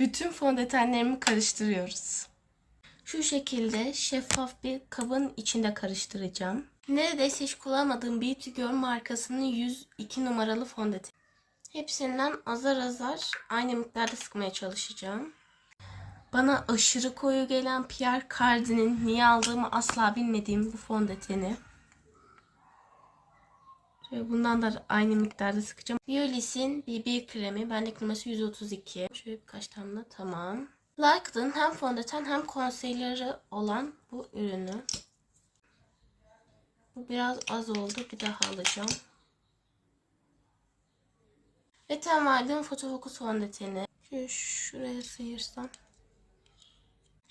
Bütün fondötenlerimi karıştırıyoruz. Şu şekilde şeffaf bir kabın içinde karıştıracağım. Neredeyse hiç kullanmadığım Beauty Girl markasının 102 numaralı fondöten. Hepsinden azar azar aynı miktarda sıkmaya çalışacağım. Bana aşırı koyu gelen Pierre Cardin'in niye aldığımı asla bilmediğim bu fondöteni. Şöyle bundan da aynı miktarda sıkacağım. Biolis'in BB kremi. Bendeki numarası 132. Şöyle birkaç de tamam. Lark'ın hem fondöten hem concealer'ı olan bu ürünü. Bu biraz az oldu. Bir daha alacağım. Ve Ten Wild'ın fotofokus fondöteni. Şöyle şuraya sıyırsam.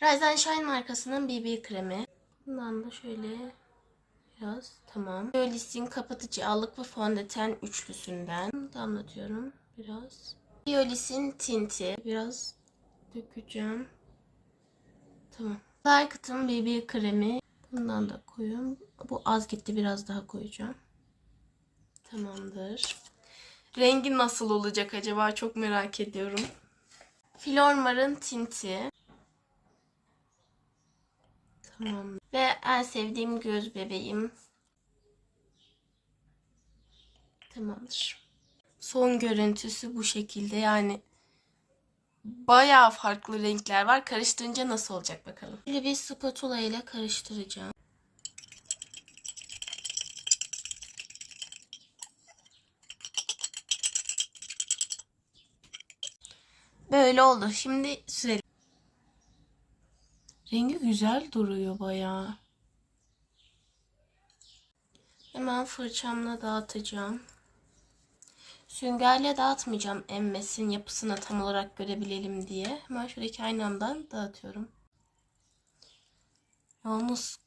Rise Shine markasının BB kremi. Bundan da şöyle biraz tamam. Biolis'in kapatıcı allık ve fondöten üçlüsünden damlatıyorum biraz. Biolis'in tinti biraz dökeceğim. Tamam. Lycat'ın BB kremi. Bundan da koyuyorum. Bu az gitti biraz daha koyacağım. Tamamdır. Rengi nasıl olacak acaba çok merak ediyorum. Flormar'ın tinti. Tamam. Ve en sevdiğim göz bebeğim. Tamamdır. Son görüntüsü bu şekilde yani bayağı farklı renkler var. Karıştırınca nasıl olacak bakalım. Şimdi bir spatula ile karıştıracağım. Böyle oldu. Şimdi sürelim. Rengi güzel duruyor bayağı. Hemen fırçamla dağıtacağım. Süngerle dağıtmayacağım emmesin yapısını tam olarak görebilelim diye. Hemen şuradaki aynamdan dağıtıyorum. Yalnız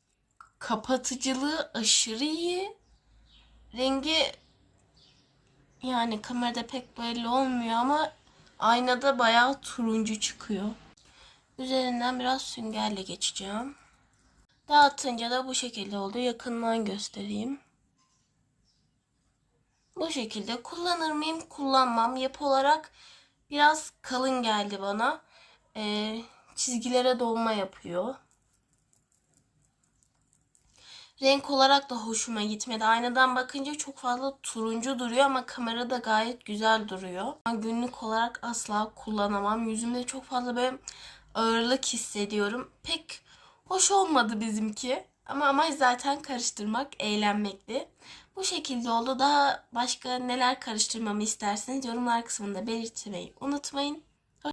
kapatıcılığı aşırı iyi. Rengi yani kamerada pek belli olmuyor ama aynada bayağı turuncu çıkıyor. Üzerinden biraz süngerle geçeceğim. Dağıtınca da bu şekilde oldu. Yakından göstereyim. Bu şekilde kullanır mıyım? Kullanmam. Yapı olarak biraz kalın geldi bana. Ee, çizgilere dolma yapıyor. Renk olarak da hoşuma gitmedi. Aynadan bakınca çok fazla turuncu duruyor ama kamerada gayet güzel duruyor. Günlük olarak asla kullanamam. Yüzümde çok fazla böyle ağırlık hissediyorum. Pek hoş olmadı bizimki. Ama amaç zaten karıştırmak, eğlenmekti. Bu şekilde oldu. Daha başka neler karıştırmamı isterseniz yorumlar kısmında belirtmeyi unutmayın.